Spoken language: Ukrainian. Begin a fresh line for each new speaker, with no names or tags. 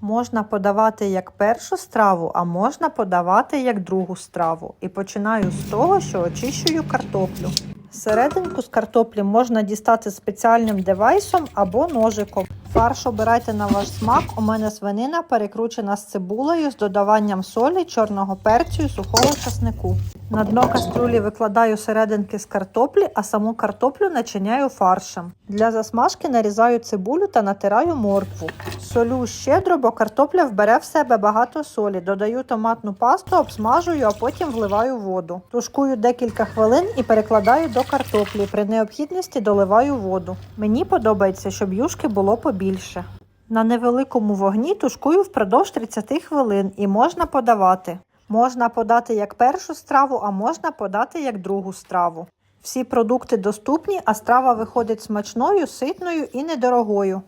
Можна подавати як першу страву, а можна подавати як другу страву. І починаю з того, що очищую картоплю. Серединку з картоплі можна дістати спеціальним девайсом або ножиком. Фарш обирайте на ваш смак. У мене свинина перекручена з цибулею з додаванням солі, чорного перцю і сухого часнику. На дно каструлі викладаю серединки з картоплі, а саму картоплю начиняю фаршем. Для засмажки нарізаю цибулю та натираю моркву. Солю щедро, бо картопля вбере в себе багато солі. Додаю томатну пасту, обсмажую, а потім вливаю воду. Тушкую декілька хвилин і перекладаю до картоплі. При необхідності доливаю воду. Мені подобається, щоб юшки було побільше. На невеликому вогні тушкую впродовж 30 хвилин і можна подавати. Можна подати як першу страву, а можна подати як другу страву. Всі продукти доступні, а страва виходить смачною, ситною і недорогою.